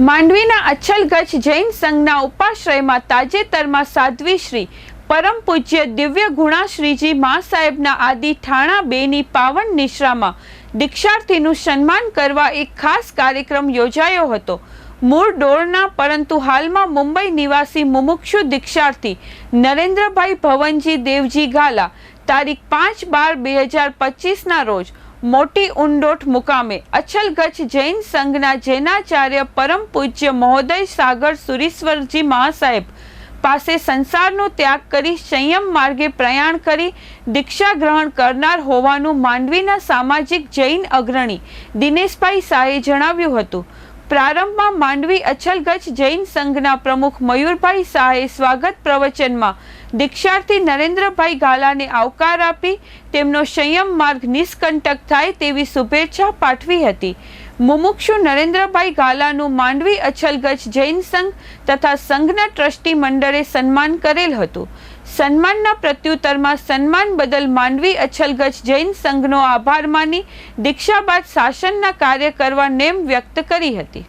માંડવીના અચ્છલગચ્છ જૈન સંઘના ઉપાશ્રયમાં તાજેતરમાં સાધ્વી શ્રી પરમ પૂજ્ય દિવ્ય ગુણાશ્રીજી મા સાહેબના આદિ ઠાણા બેની પાવન નિશ્રામાં દીક્ષાર્થીનું સન્માન કરવા એક ખાસ કાર્યક્રમ યોજાયો હતો. મૂળ ડોળના પરંતુ હાલમાં મુંબઈ નિવાસી મુમુક્ષુ દીક્ષાર્થી નરેન્દ્રભાઈ ભવનજી દેવજી ગાલા તારીખ પાંચ બાર બે હજાર પચીસના રોજ મોટી ઉંડોટ મુકામે અછલગચ્છ જૈન સંઘના જૈનાચાર્ય પરમ પૂજ્ય મહોદય સાગર સુરીશ્વરજી મહાસાહેબ પાસે સંસારનો ત્યાગ કરી સંયમ માર્ગે પ્રયાણ કરી દીક્ષા ગ્રહણ કરનાર હોવાનું માંડવીના સામાજિક જૈન અગ્રણી દિનેશભાઈ શાહે જણાવ્યું હતું. પ્રારંભમાં માંડવી અછલગચ્છ જૈન સંઘના પ્રમુખ મયુરભાઈ શાહે સ્વાગત પ્રવચનમાં દીક્ષાર્થી નરેન્દ્રભાઈ ગાલાને આવકાર આપી તેમનો સંયમ માર્ગ નિષ્કંટક થાય તેવી શુભેચ્છા પાઠવી હતી. મુમુક્ષુ નરેન્દ્રભાઈ ગાલાનું માંડવી અછલગચ્છ જૈન સંઘ તથા સંઘના ટ્રસ્ટી મંડળે સન્માન કરેલ હતું. સન્માનના પ્રત્યુત્તરમાં સન્માન બદલ માંડવી અછલગચ્છ જૈન સંઘનો આભાર માની દીક્ષા બાદ શાસનના કાર્ય કરવા નેમ વ્યક્ત કરી હતી.